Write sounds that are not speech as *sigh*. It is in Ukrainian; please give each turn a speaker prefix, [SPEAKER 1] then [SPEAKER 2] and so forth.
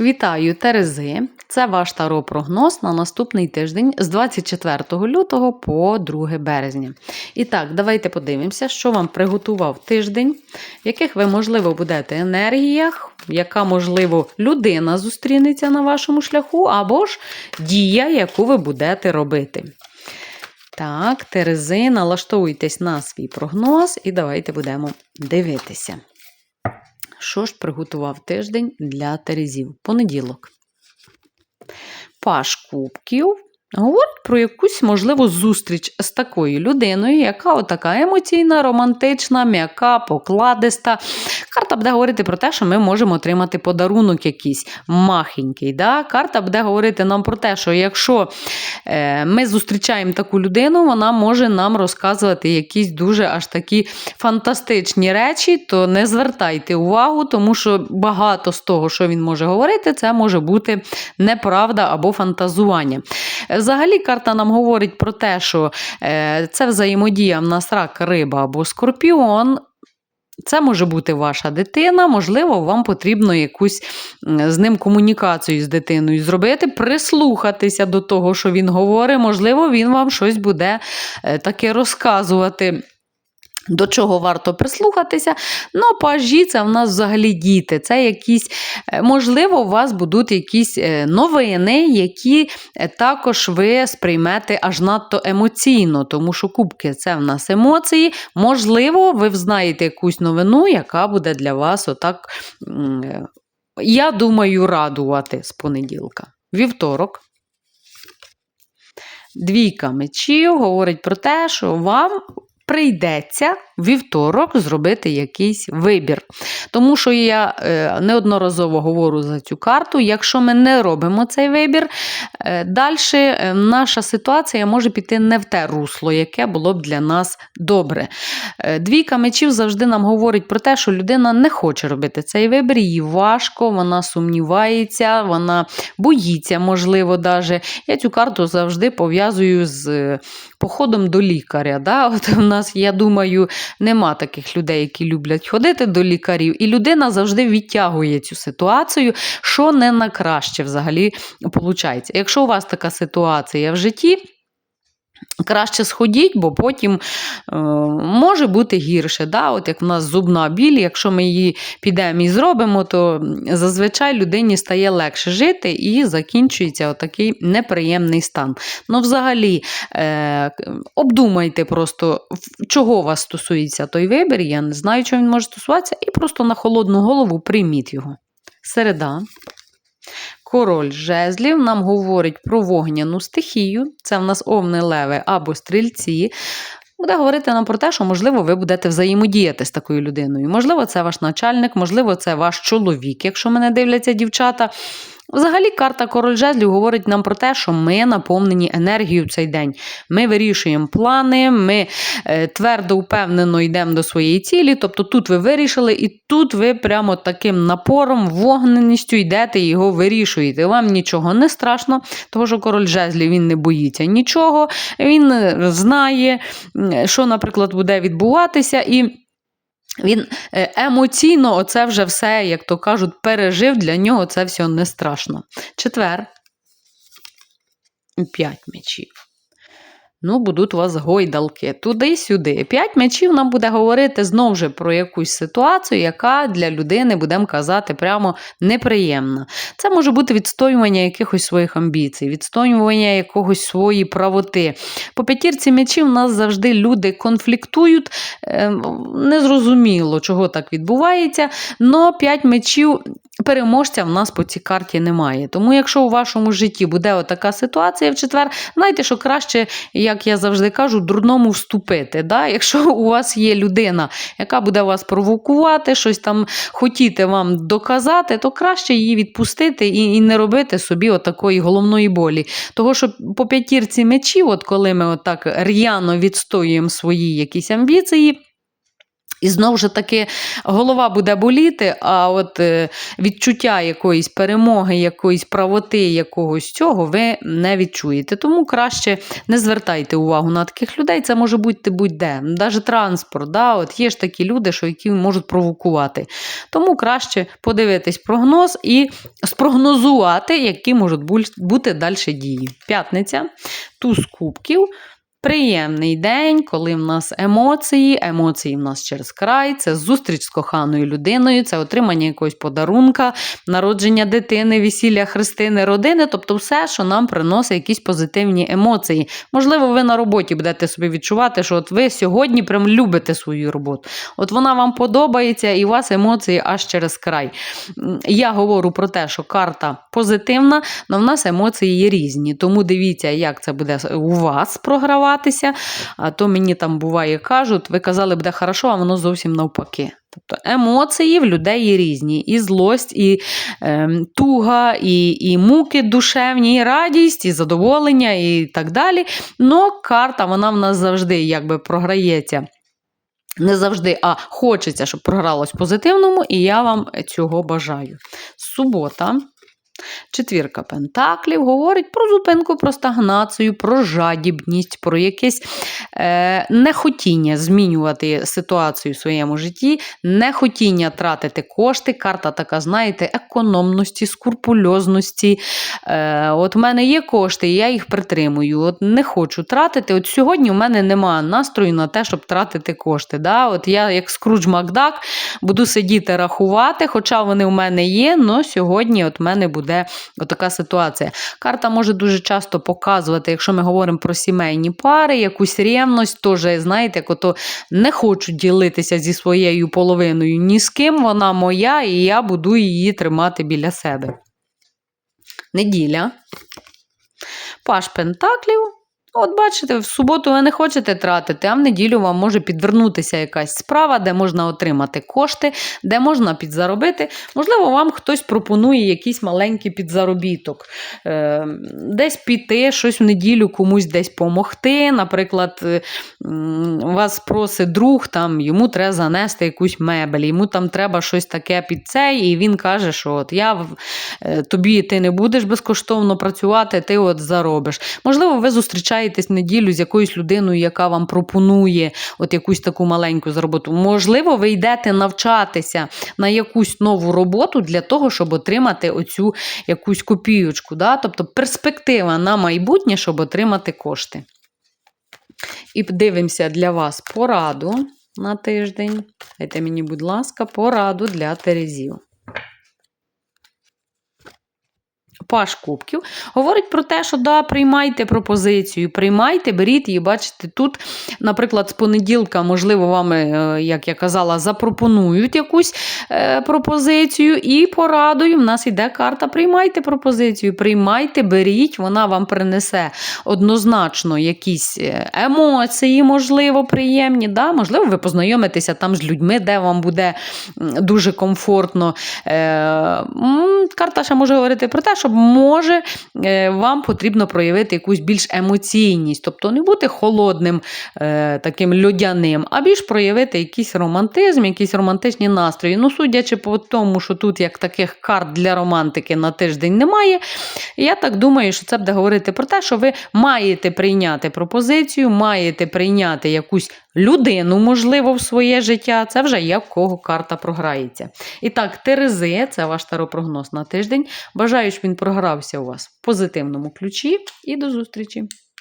[SPEAKER 1] Вітаю, Терези! Це ваш таро-прогноз на наступний тиждень з 24 лютого по 2 березня. І так, давайте подивимося, що вам приготував тиждень, в яких ви, можливо, будете енергіях, яка, можливо, людина зустрінеться на вашому шляху, або ж дія, яку ви будете робити. Так, Терези, налаштовуйтесь на свій прогноз, і давайте будемо дивитися. Що ж приготував тиждень для Терезів? Понеділок. Паш кубків. Говорить про якусь можливу зустріч з такою людиною, яка отака емоційна, романтична, м'яка, покладиста. Карта буде говорити про те, що ми можемо отримати подарунок якийсь махенький. Да? Карта буде говорити нам про те, що якщо е, ми зустрічаємо таку людину, вона може нам розказувати якісь дуже аж такі фантастичні речі, то не звертайте увагу, тому що багато з того, що він може говорити, це може бути неправда або фантазування. Взагалі, карта нам говорить про те, що е, це взаємодія в нас рак, риба або скорпіон. Це може бути ваша дитина, можливо, вам потрібно якусь з ним комунікацію з дитиною зробити, прислухатися до того, що він говорить, можливо, він вам щось буде е, таке розказувати. До чого варто прислухатися. Ну, пажі це в нас взагалі діти. Це якісь, е, можливо, у вас будуть якісь е, новини, які е, також ви сприймете аж надто емоційно, тому що кубки це в нас емоції. Можливо, ви взнаєте якусь новину, яка буде для вас отак, я думаю, радувати з понеділка. Вівторок. Двійка мечів говорить про те, що вам прийдеться вівторок зробити якийсь вибір. Тому що я е, неодноразово говорю за цю карту, якщо ми не робимо цей вибір, е, далі е, наша ситуація може піти не в те русло, яке було б для нас добре. Двійка мечів завжди нам говорить про те, що людина не хоче робити цей вибір, їй важко, вона сумнівається, вона боїться, можливо, даже. Я цю карту завжди пов'язую з походом до лікаря. Да? *laughs* От у нас, я думаю, нема таких людей, які люблять ходити до лікарів, і людина завжди відтягує цю ситуацію, що не на краще взагалі виходить. Якщо у вас така ситуація в житті, Краще сходіть, бо потім е, може бути гірше. Да? От Як в нас зубна біль, якщо ми її підемо і зробимо, то зазвичай людині стає легше жити і закінчується отакий неприємний стан. Ну, взагалі, е, обдумайте просто, чого вас стосується той вибір. Я не знаю, чого він може стосуватися, і просто на холодну голову прийміть його. Середа. Король жезлів нам говорить про вогняну стихію. Це в нас овни леви або стрільці. Буде говорити нам про те, що, можливо, ви будете взаємодіяти з такою людиною. Можливо, це ваш начальник, можливо, це ваш чоловік, якщо мене дивляться дівчата. Взагалі, карта Король Жезлів говорить нам про те, що ми наповнені енергією цей день. Ми вирішуємо плани, ми е, твердо впевнено йдемо до своєї цілі. Тобто тут ви вирішили, і тут ви прямо таким напором, вогненістю йдете і його вирішуєте. Вам нічого не страшно, тому що король жезлів він не боїться нічого, він е, знає, що, наприклад, буде відбуватися. і він е, емоційно оце вже все, як то кажуть, пережив, для нього це все не страшно. Четвер. П'ять мечів. Ну, будуть у вас гойдалки туди-сюди. П'ять мечів нам буде говорити знову ж про якусь ситуацію, яка для людини, будемо казати, прямо неприємна. Це може бути відстоювання якихось своїх амбіцій, відстоювання якогось своєї правоти. По п'ятірці мечів у нас завжди люди конфліктують. Незрозуміло, чого так відбувається. Но п'ять мечів переможця в нас по цій карті немає. Тому, якщо у вашому житті буде отака ситуація в четвер, знаєте, що краще, як я завжди кажу, дурному вступити. Да? Якщо у вас є людина, яка буде вас провокувати, щось там хотіти вам доказати, то краще її відпустити і і не робити собі отакої головної болі. Того, що по п'ятірці мечів, от коли ми отак р'яно відстоюємо свої якісь амбіції. І знову ж таки голова буде боліти, а от е, відчуття якоїсь перемоги, якоїсь правоти, якогось цього ви не відчуєте. Тому краще не звертайте увагу на таких людей. Це може бути будь-де, навіть транспорт. Да? От є ж такі люди, що які можуть провокувати. Тому краще подивитись прогноз і спрогнозувати, які можуть бути далі дії. П'ятниця, туз кубків. Приємний день, коли в нас емоції, емоції в нас через край, це зустріч з коханою людиною, це отримання якогось подарунка, народження дитини, весілля, хрестини, родини, тобто все, що нам приносить якісь позитивні емоції. Можливо, ви на роботі будете собі відчувати, що от ви сьогодні прям любите свою роботу. От вона вам подобається, і у вас емоції аж через край. Я говорю про те, що карта позитивна, але в нас емоції є різні. Тому дивіться, як це буде у вас програватися. А то мені там буває кажуть, ви казали, буде хорошо, а воно зовсім навпаки. Тобто емоції в людей є різні. І злость, і е, туга, і, і муки душевні, і радість, і задоволення, і так далі. Но карта вона в нас завжди якби програється. Не завжди, а хочеться, щоб програлось в позитивному, і я вам цього бажаю. Субота. Четвірка пентаклів говорить про зупинку, про стагнацію, про жадібність, про якесь е, нехотіння змінювати ситуацію в своєму житті, нехотіння тратити кошти. Карта така, знаєте, економності, скурпульозності. Е, от в мене є кошти, я їх притримую. От не хочу тратити. От сьогодні в мене немає настрою на те, щоб тратити кошти. Да? От я, як Скрудж Макдак, буду сидіти рахувати, хоча вони в мене є, але сьогодні от в мене буде така ситуація. Карта може дуже часто показувати, якщо ми говоримо про сімейні пари, якусь рівність, теж, знаєте, як ото не хочу ділитися зі своєю половиною ні з ким, вона моя, і я буду її тримати біля себе. Неділя. Паш Пентаклів. От бачите, в суботу ви не хочете тратити, а в неділю вам може підвернутися якась справа, де можна отримати кошти, де можна підзаробити. Можливо, вам хтось пропонує якийсь маленький підзаробіток, е, десь піти, щось в неділю комусь десь помогти. Наприклад, е, вас просить друг, там, йому треба занести якусь мебель, йому там треба щось таке під цей, і він каже, що от я е, тобі ти не будеш безкоштовно працювати, ти от заробиш. Можливо, ви зустрічаєтесь неділю з якоюсь людиною, яка вам пропонує от якусь таку маленьку зароботу. Можливо, ви йдете навчатися на якусь нову роботу для того, щоб отримати оцю якусь копійочку. Да? Тобто перспектива на майбутнє, щоб отримати кошти. І дивимося для вас пораду на тиждень. Дайте мені, будь ласка, пораду для Терезів. Паш Кубків говорить про те, що да, приймайте пропозицію, приймайте, беріть її. Бачите, тут, наприклад, з понеділка, можливо, вам, е, як я казала, запропонують якусь е, пропозицію і порадою. В нас йде карта. Приймайте пропозицію, приймайте, беріть, вона вам принесе однозначно якісь е, емоції, можливо, приємні. Да? Можливо, ви познайомитеся там з людьми, де вам буде дуже комфортно. Карта ще може говорити про те, що може е, вам потрібно проявити якусь більш емоційність, тобто не бути холодним, е, таким льодяним, а більш проявити якийсь романтизм, якісь романтичні настрої. Ну, судячи по тому, що тут як таких карт для романтики на тиждень немає, я так думаю, що це буде говорити про те, що ви маєте прийняти пропозицію, маєте прийняти якусь людину, можливо, в своє життя. Це вже як в кого карта програється. І так, Терези, це ваш таропрогноз на тиждень. Бажаю, щоб він програвся у вас в позитивному ключі. І до зустрічі!